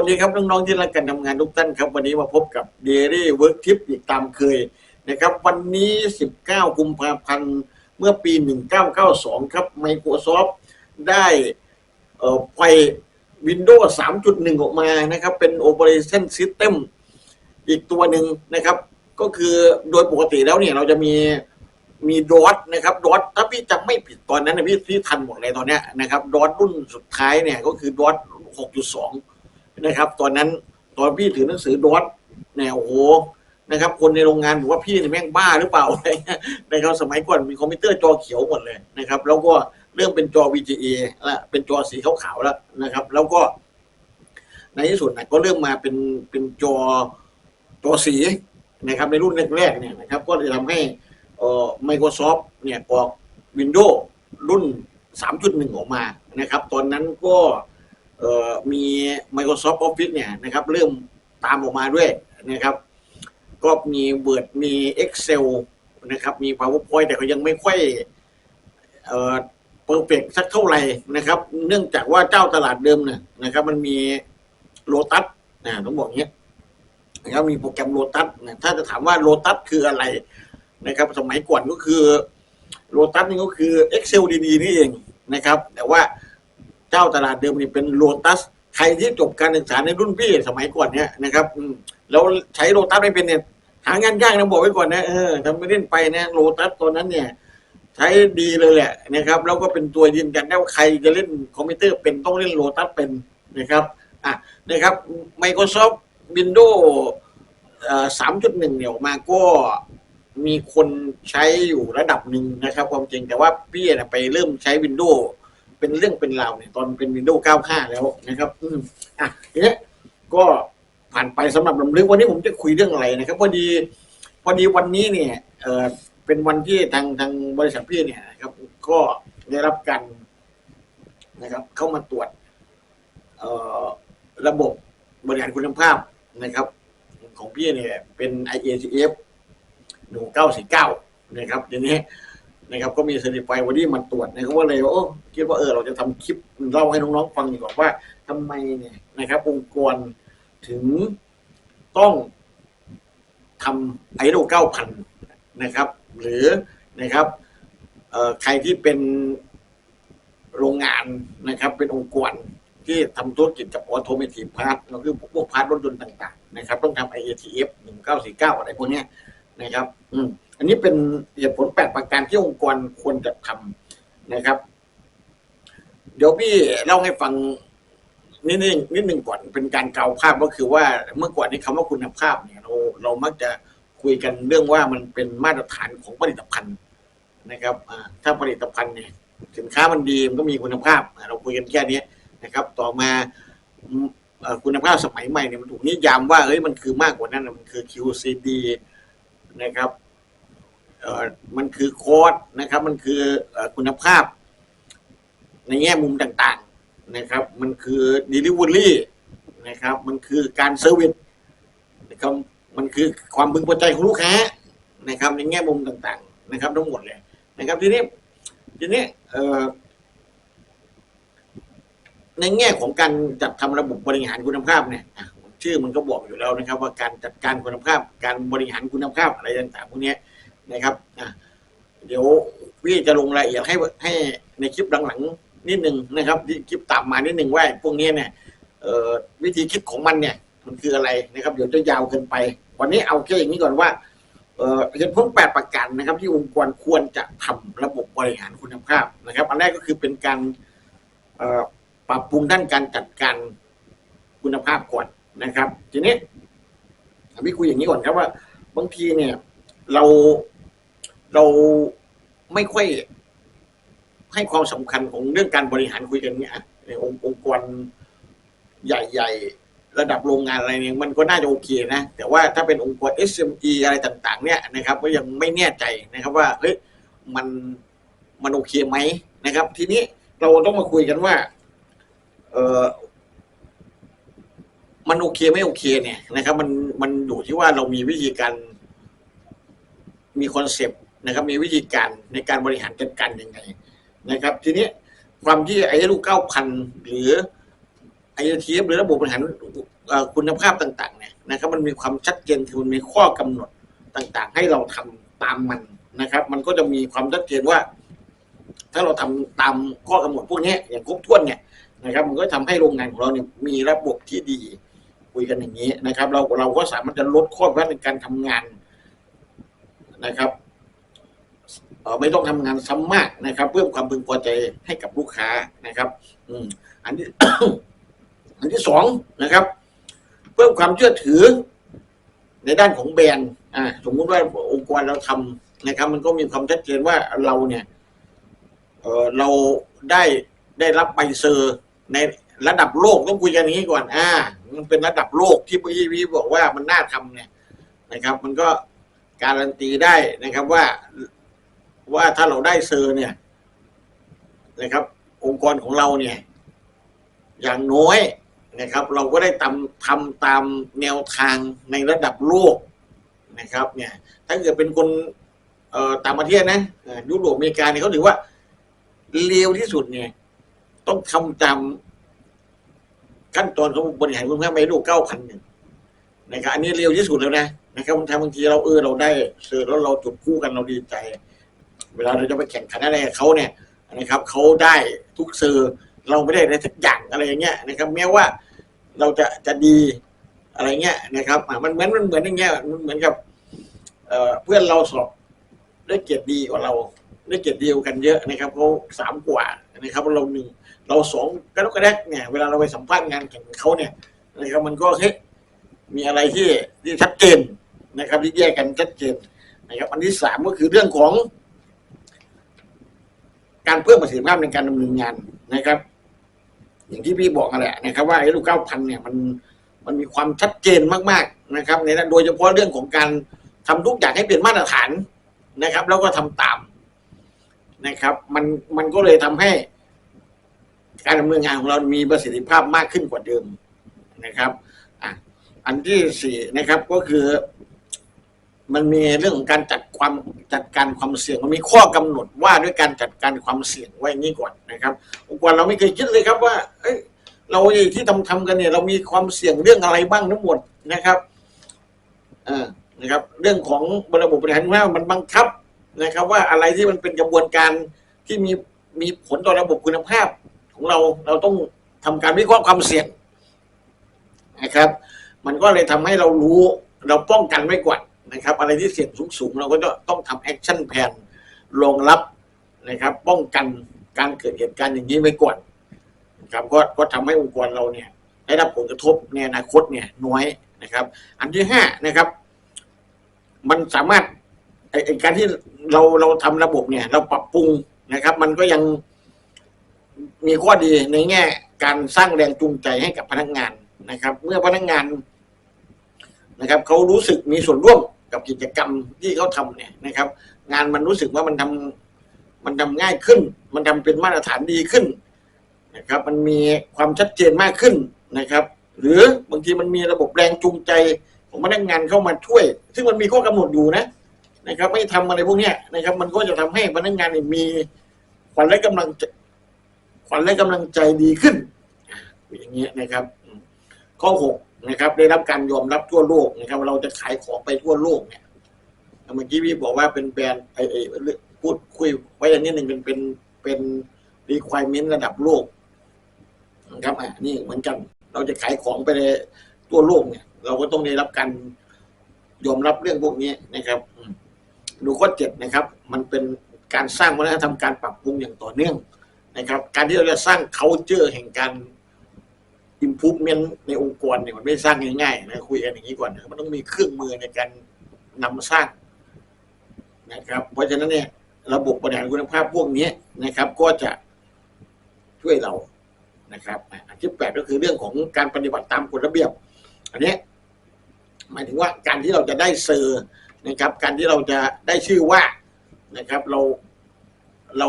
วัสดีครับน้องๆที่รักกันทำงานทุกท่านครับวันนี้มาพบกับ Daily Work Tip อีกตามเคยนะครับ วันนี้ 19 กุมภาพันธ์เมื่อปี 1992 ครับ Microsoft ได้เอ่อปล่อย Windows 3.1 ออกมานะครับ เป็น Operation System อีกตัวหนึ่งนะครับ ก็คือโดยปกติแล้วเนี่ยเราจะมีมีดอทนะครับดอทถ้าพี่จำไม่ผิดตอนนั้นนะพี่พี่ทันหมดเลยตอนเนี้ยนะครับดอทรุ่นสุดท้ายเนี่ยก็คือดอท6.2 นะครับ ตอนนั้นตอนพี่ถือหนังสือดอทเนี่ยโอ้โหนะครับ คนในโรงงานบอกว่าพี่นี่แม่งบ้าหรือเปล่าอะไรเงี้ยนะครับสมัยก่อนมีคอมพิวเตอร์จอเขียวหมดเลยนะครับ แล้วก็เรื่องเป็นจอ VGA และเป็นจอสีขาวๆแล้วนะครับ แล้วก็ ในที่สุดนะก็เริ่มมาเป็นเป็นจอจอสีนะครับ ในรุ่นแรกๆเนี่ยนะครับ ก็จะทำให้เอ่อ Microsoft เนี่ยออก Windows รุ่น 3.1 ออกมานะครับ ตอนนั้นก็ มี Microsoft Office เนี่ยนะครับเริ่มตามออกมาด้วยนะครับ ก็มี Word มี Excel นะครับ มี PowerPoint แต่เขายังไม่ค่อยเอ่อเพอร์เฟกสักเท่าไหร่นะครับ เนื่องจากว่าเจ้าตลาดเดิมเนี่ยนะครับ มันมีโ o ตัสนะต้องบอกเงี้ยนะครับมีโปรแกรมโ o ตัสนะถ้าจะถามว่าโ o ตัสคืออะไรนะครับ สมัยก่อนก็คือโ o ตัสนี่ก็คือ Excel ดีๆนี่เองนะครับ แต่ว่า เจ้าตลาดเดิมนี่เป็นโ o ตัสใครที่จบการศึกษาในรุ่นพี่สมัยก่อนเนี่ยนะครับแล้วใช้โ o ตัสไม่เป็นเนี่ยหางานยากนะบอกไว้ก่อนนะเออทำไม่เล่นไปนะโ o ตัสตัวนั้นเนี่ย ใช้ดีเลยแหละนะครับแล้วก็เป็นตัวยืนยันได้ว่าใครจะเล่นคอมพิวเตอร์เป็นต้องเล่นโ o ตัสเป็นนะครับอะนะครับ Microsoft Windows เอ่อ3.1เนี่ยออกมาก็มีคนใช้อยู่ระดับหนึ่งนะครับ ความจริงแต่ว่าพี่นะไปเริ่มใช้ Windows เป็นเรื่องเป็นราวเนี่ยตอนเป็น Windows 95 แล้วนะครับ อืมอะทีนี้ก็ผ่านไปสำหรับลำลึกวันนี้ผมจะคุยเรื่องอะไรนะครับพอดีพอดีวันนี้เนี่ยเออเป็นวันที่ทางทางบริษัทพี่เนี่ยนะครับ ก็ได้รับการนะครับ เข้ามาตรวจ เอ่อระบบบริหารคุณภาพนะครับ ของพี่เนี่ยเป็น IATF หนึ่งเก้าสี่เก้านะครับทีนี้ นะครับก็มีเซอร์ติฟายวันนี้มาตรวจนะครับว่าเลยว่าโอ้คิดว่าเออเราจะทำคลิปเล่าให้น้องๆฟังดีกว่าว่าทำไมเนี่ยนะครับองค์กรถึงต้องทำไอโดเก้าพันนะครับ หรือนะครับใครที่เป็นโรงงานนะครับ เป็นองค์กรที่ทำธุรกิจกับออโตเมติพาร์ทก็คือพวกพาร์ทรถยนต์ต่าง ๆ นะครับ ต้องทำ IATF 1949 อะไรพวกนี้นะครับ อืม อันนี้เป็นเหตุผล8ประการที่องค์กรควรจะทำนะครับ เดี๋ยวพี่เล่าให้ฟังนิดนึงนิดนึงก่อนเป็นการกล่าวภาพก็คือว่าเมื่อก่อนนี้คำว่าคุณภาพเนี่ยเราเรามักจะคุยกันเรื่องว่ามันเป็นมาตรฐานของผลิตภัณฑ์นะครับถ้าผลิตภัณฑ์เนี่ยสินค้ามันดีมันก็มีคุณภาพ เราคุยกันแค่นี้นะครับ ต่อมาคุณภาพสมัยใหม่เนี่ยมันถูกนิยามว่าเฮ้ยมันคือมากกว่านั้นมันคือ QCD นะครับ มันคือโค้ดนะครับ มันคือคุณภาพ ในแง่มุมต่างๆนะครับ มันคือ Delivery นะครับ มันคือการเซอร์วิสนะครับมันคือความพึงพอใจของลูกค้านะครับ ในแง่มุมต่างๆ นะครับ ทั้งหมดเลยนะครับทีนี้ทีนี้ในแง่ของการจัดทำระบบบริหารคุณภาพเนี่ยชื่อมันก็บอกอยู่แล้วนะครับ ว่าการจัดการคุณภาพ การบริหารคุณภาพอะไรต่างๆพวกนี้ นะครับอะเดี๋ยวพี่จะลงรายละเอียดให้ให้ในคลิปหลังๆนิดหนึ่งนะครับที่คลิปตามมานิดหนึ่งว่าพวกนี้เนี่ยวิธีคิดของมันเนี่ย มันคืออะไรนะครับเดี๋ยวจะยาวเกินไป วันนี้เอาแค่อย่างนี้ก่อนว่าเอ่อเหตุผลแปดประการนะครับ ที่องค์กรควรจะทำระบบบริหารคุณภาพนะครับ อันแรกก็คือเป็นการปรับปรุงด้านการจัดการคุณภาพก่อนนะครับ ทีนี้พี่คุยอย่างนี้ก่อนครับว่า บางทีเนี่ย เรา เราไม่ค่อยให้ความสำคัญของเรื่องการบริหารคุยกันเนี่ยในองค์องค์กรใหญ่ๆ ระดับโรงงานอะไรเนี่ยมันก็น่าจะโอเคนะ แต่ว่าถ้าเป็นองค์กร SME อะไรต่าง ๆ เนี่ยนะครับ ก็ยังไม่แน่ใจนะครับว่าเฮ้ยมันมันโอเคไหมนะครับ ทีนี้เราต้องมาคุยกันว่า เออมันโอเคไม่โอเค เนี่ยนะครับ มันมันอยู่ที่ว่าเรามีวิธีการมีคอนเซปต์ นะครับ มีวิธีการในการบริหารจัดการยังไงนะครับ ทีนี้ความที่ไอ้ลูกเก้าพันหรือ IATF หรือระบบบริหารคุณภาพต่าง ๆ เนี่ยนะครับ มันมีความชัดเจนคือมันมีข้อกำหนดต่างๆ ให้เราทำตามมันนะครับ มันก็จะมีความชัดเจนว่า ถ้าเราทำตามข้อกำหนดพวกนี้อย่างครบถ้วนเนี่ยนะครับ มันก็ทำให้โรงงานของเราเนี่ยมีระบบที่ดีคุยกันอย่างนี้นะครับ เราเราก็สามารถจะลดข้อพิพาทในการทำงานนะครับ ไม่ต้องทำงานซ้ำมากนะครับ เพิ่มความพึงพอใจให้กับลูกค้านะครับ อืมอันที่อันที่สองนะครับ เพิ่มความเชื่อถือ ในด้านของแบรนด์อ่าสมมุติว่าองค์กรเราทำนะครับ มันก็มีความชัดเจนว่าเราเนี่ยเออเราได้ได้รับใบเซอร์ในระดับโลกต้องคุยกันอย่างนี้ก่อน อ่า มันเป็นระดับโลกที่พี่พี่บอกว่ามันน่าทำเนี่ยนะครับ มันก็การันตีได้นะครับว่า ว่าถ้าเราได้เซอร์เนี่ยนะครับ องค์กรของเราเนี่ย อย่างน้อยนะครับ เราก็ได้ทำทำตามแนวทางในระดับโลกนะครับ เนี่ย ถ้าเกิดเป็นคนต่างประเทศนะยุโรปอเมริกาเนี่ยเขาถือว่าเร็วที่สุดเนี่ย ต้องทำตามขั้นตอนของบริหารคุณภาพไม่รู้เก้าพันหนึ่งนะครับอันนี้เร็วที่สุดแล้วนะนะครับบางทีบางทีเราเออเราได้เซอร์แล้วเราจุดคู่กันเราดีใจ เวลาเราจะไปแข่งขันอะไรกับเขาเนี่ยนะครับเขาได้ทุกเซอร์เราไม่ได้อะไรสักอย่างอะไรอย่างเงี้ยนะครับแม้ว่าเราจะจะดีอะไรเงี้ยนะครับมันเหมือนมันเหมือนอย่างเงี้ยมันเหมือนกับเอ่อเพื่อนเราสอบได้เกียรติดีกว่าเราได้เกียรติเดียวกันเยอะนะครับเขาสามกว่านะครับเราหนึ่งเราสองก็ต้องกระแดกเนี่ยเวลาเราไปสัมภาษณ์งานแข่งกับเขาเนี่ยนะครับมันก็เฮ้ยมีอะไรที่ที่ชัดเจนนะครับที่แยกกันชัดเจนนะครับอันที่สามก็คือเรื่องของ การเพิ่มประสิทธิภาพในการดำเนินงานนะครับ อย่างที่พี่บอกกันแหละนะครับ ว่าไอ้ลูกเก้าพันเนี่ยมันมันมีความชัดเจนมากๆนะครับในนั้นโดยเฉพาะเรื่องของการทำทุกอย่างให้เป็นมาตรฐานนะครับ แล้วก็ทำตามนะครับ มันมันก็เลยทำให้ การดำเนินงานของเรามีประสิทธิภาพมากขึ้นกว่าเดิมนะครับอะอันที่สี่นะครับก็คือ มันมีเรื่องของการจัดความจัดการความเสี่ยงมันมีข้อกำหนดว่าด้วยการจัดการความเสี่ยงไว้นี้ก่อนนะครับองค์กรเราไม่เคยคิดเลยครับว่าเอ้ยเราที่ทำทำกันเนี่ย เรามีความเสี่ยงเรื่องอะไรบ้างทั้งหมดนะครับเออนะครับ เรื่องของระบบบริหารว่ามันบังคับนะครับ ว่าอะไรที่มันเป็นกระบวนการที่มีมีผลต่อระบบคุณภาพของเราเราต้องทำการวิเคราะห์ความเสี่ยงนะครับ มันก็เลยทำให้เรารู้เราป้องกันไว้ก่อน นะครับ อะไรที่เสี่ยงสูงๆ เราก็จะต้องทำแอคชั่นแผนรองรับนะครับ ป้องกันการเกิดเหตุการณ์อย่างนี้ไว้ก่อนนะครับก็ก็ทำให้องค์กรเราเนี่ยได้รับผลกระทบในอนาคตเนี่ยน้อยนะครับ อันที่ห้านะครับ มันสามารถไอ้การที่เราเราทำระบบเนี่ย เราปรับปรุงนะครับ มันก็ยังมีข้อดีในแง่การสร้างแรงจูงใจให้กับพนักงานนะครับ เมื่อพนักงานนะครับเขารู้สึกมีส่วนร่วม กับกิจกรรมที่เขาทำเนี่ยนะครับ งานมันรู้สึกว่ามันทำมันทำง่ายขึ้น มันทำเป็นมาตรฐานดีขึ้นนะครับ มันมีความชัดเจนมากขึ้นนะครับ หรือบางทีมันมีระบบแรงจูงใจของพนักงานเข้ามาช่วย ซึ่งมันมีข้อกำหนดอยู่นะนะครับ ไม่ทำอะไรพวกนี้นะครับ มันก็จะทำให้พนักงานมีขวัญและกำลังใจขวัญและกำลังใจดีขึ้น อย่างเงี้ยนะครับ ข้อหก นะครับ ได้รับการยอมรับทั่วโลกนะครับ เราจะขายของไปทั่วโลกเนี่ยเมื่อกี้พี่บอกว่าเป็นแบรนด์ไอ้ไอ้เอพูดคุยไว้อย่างนี้หนึ่งเป็นเป็นเป็นรีควอร e ระดับโลกนะครับอะนี่เหมือนกัน เราจะขายของไปในทั่วโลกเนี่ย เราก็ต้องได้รับการยอมรับเรื่องพวกนี้นะครับดูข้อเจ็ดนะครับ มันเป็นการสร้างวัฒนธรรมการปรับปรุงอย่างต่อเนื่องนะครับ การที่เราจะสร้าง culture แห่งการ improvement ในองค์กรเนี่ยมันไม่สร้างง่ายๆนะคุยกันอย่างนี้ก่อนนะมันต้องมีเครื่องมือในการนำมาสร้างนะครับ เพราะฉะนั้นเนี่ยระบบบริหารคุณภาพพวกนี้นะครับ ก็จะช่วยเรานะครับอันที่แปดก็คือเรื่องของการปฏิบัติตามกฎระเบียบ อันนี้หมายถึงว่าการที่เราจะได้เซอร์นะครับ การที่เราจะได้ชื่อว่านะครับ เราเรา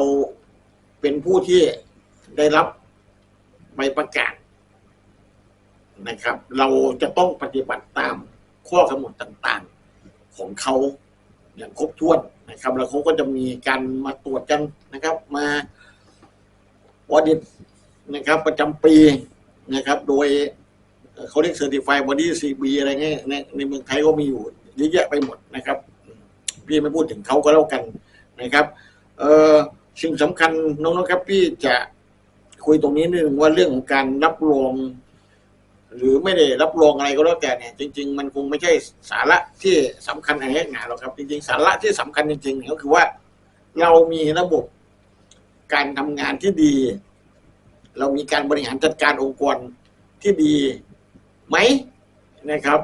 เป็นผู้ที่ได้รับใบประกาศ นะครับ เราจะต้องปฏิบัติตามข้อกำหนดต่างๆของเขาอย่างครบถ้วนนะครับ แล้วเขาก็จะมีการมาตรวจกันนะครับ มาออดิตนะครับ ประจำปีนะครับ โดยเขาเรียกเซอร์ติฟายบอดี้ซีบีอะไรเงี้ยในในเมืองไทยก็มีอยู่เยอะแยะไปหมดนะครับ พี่ไม่พูดถึงเขาก็แล้วกันนะครับ เออสิ่งสำคัญน้องๆครับพี่จะคุยตรงนี้นิดนึงว่าเรื่องของการรับรอง หรือไม่ได้รับรองอะไรก็แล้วแต่เนี่ยจริง ๆ มันคงไม่ใช่สาระที่สำคัญอะไรหนาหรอกครับ จริง ๆ สาระที่สำคัญจริงๆเนี่ยก็คือว่า เรามีระบบการทำงานที่ดี เรามีการบริหารจัดการองค์กรที่ดีไหมนะครับ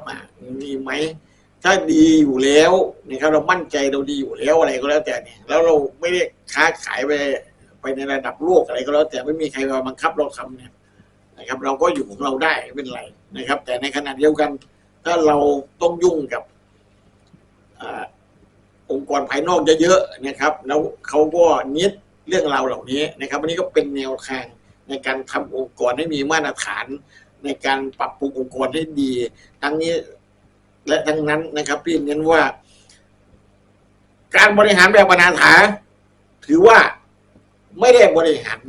ดีไหมถ้าดีอยู่แล้วนะครับเรามั่นใจเราดีอยู่แล้วอะไรก็แล้วแต่เนี่ยแล้วเราไม่ได้ค้าขายไปไปในระดับโลกอะไรก็แล้วแต่ไม่มีใครมาบังคับเราทำเนี่ย นะครับ เราก็อยู่ของเราได้เป็นไรนะครับ แต่ในขณะเดียวกัน ถ้าเราต้องยุ่งกับอองค์กรภายนอกเยอะๆนะครับ แล้วเขาก็นิดเรื่องราวเหล่านี้นะครับอันนี้ก็เป็นแนวทางในการทำองค์กรให้มีมาตรฐาน ในการปรับปรุงองค์กรให้ดี ทั้งนี้และทั้งนั้นนะครับพี่เน้นว่า การบริหารแบบอนาถาถือว่าไม่ได้บริหาร